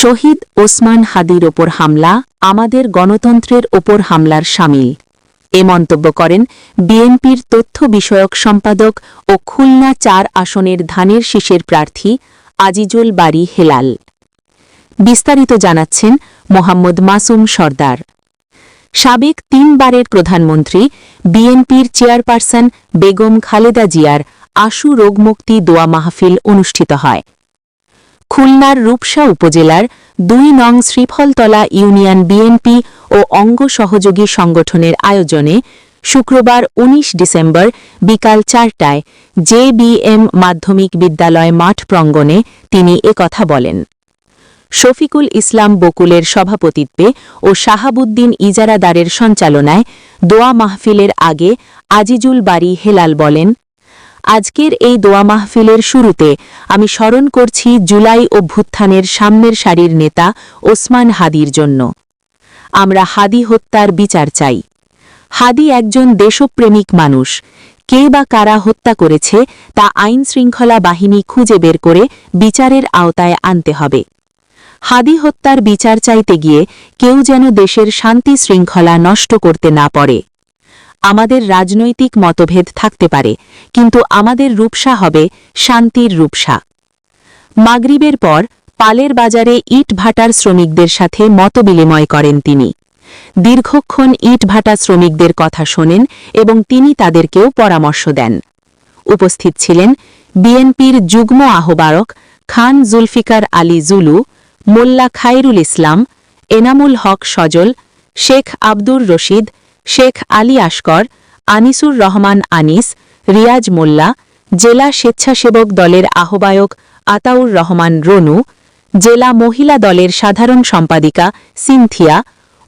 শহীদ ওসমান হাদির ওপর হামলা, আমাদের গণতন্ত্রের ওপর হামলার সামিল। এ মন্তব্য করেন বিএনপির তথ্য বিষয়ক সম্পাদক ও খুলনা চার আসনের ধানের শীষের প্রার্থী আজিজুল বাড়ি হেলাল। বিস্তারিত জানাচ্ছেন মোহাম্মদ মাসুম সর্দার। সাবেক তিনবারের প্রধানমন্ত্রী, বিএনপির চেয়ারপারসন বেগম খালেদা জিয়ার আশু রোগমুক্তি দোয়া মাহফিল অনুষ্ঠিত হয়। খুলনার রূপসা উপজেলার দুই নং শ্রীফলতলা ইউনিয়ন বিএনপি ও অঙ্গ সহযোগী সংগঠনের আয়োজনে শুক্রবার ১৯ ডিসেম্বর বিকাল চারটায় জেবিএম মাধ্যমিক বিদ্যালয় মাঠ প্রাঙ্গণে তিনি একথা বলেন। শফিকুল ইসলাম বকুলের সভাপতিত্বে ও শাহাবুদ্দিন ইজারাদারের সঞ্চালনায় দোয়া মাহফিলের আগে আজিজুল বাড়ি হেলাল বলেন আজকের এই দোয়া মাহফিলের শুরুতে আমি স্মরণ করছি জুলাই অভ্যুত্থানের সামনের সারির নেতা ওসমান হাদির জন্য। আমরা হাদি হত্যার বিচার চাই। হাদি একজন দেশপ্রেমিক মানুষ। কে বা কারা হত্যা করেছে তা আইন শৃঙ্খলা বাহিনী খুঁজে বের করে বিচারের আওতায় আনতে হবে। হাদি হত্যার বিচার চাইতে গিয়ে কেউ যেন দেশের শান্তি শৃঙ্খলা নষ্ট করতে না পারে। আমাদের রাজনৈতিক মতভেদ থাকতে পারে, কিন্তু আমাদের রূপসা হবে শান্তির রূপসা। মাগরিবের পর পালের বাজারে ইট ভাটার শ্রমিকদের সাথে মতবিনিময় করেন তিনি। দীর্ঘক্ষণ ইট ভাটা শ্রমিকদের কথা শোনেন এবং তিনি তাদেরকেও পরামর্শ দেন। উপস্থিত ছিলেন বিএনপির যুগ্ম আহ্বায়ক খান জুলফিকার আলী জুলু, মোল্লা খায়রুল ইসলাম, এনামুল হক সজল, শেখ আব্দুর রশিদ শেখ আলী আশকর, আনিসুর রহমান আনিস, রিয়াজ মোল্লা, জেলা স্বেচ্ছাসেবক দলের আহ্বায়ক আতাউর রহমান রনু, জেলা মহিলা দলের সাধারণ সম্পাদিকা সিনথিয়া,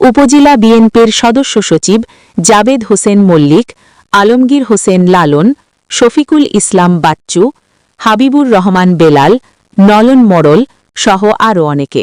উপজেলা বিএনপির সদস্য সচিব জাবেদ হোসেন মল্লিক, আলমগীর হোসেন লালন, শফিকুল ইসলাম বাচ্চু, হাবিবুর রহমান বেলাল, নলন মোড়ল সহ আরও অনেকে।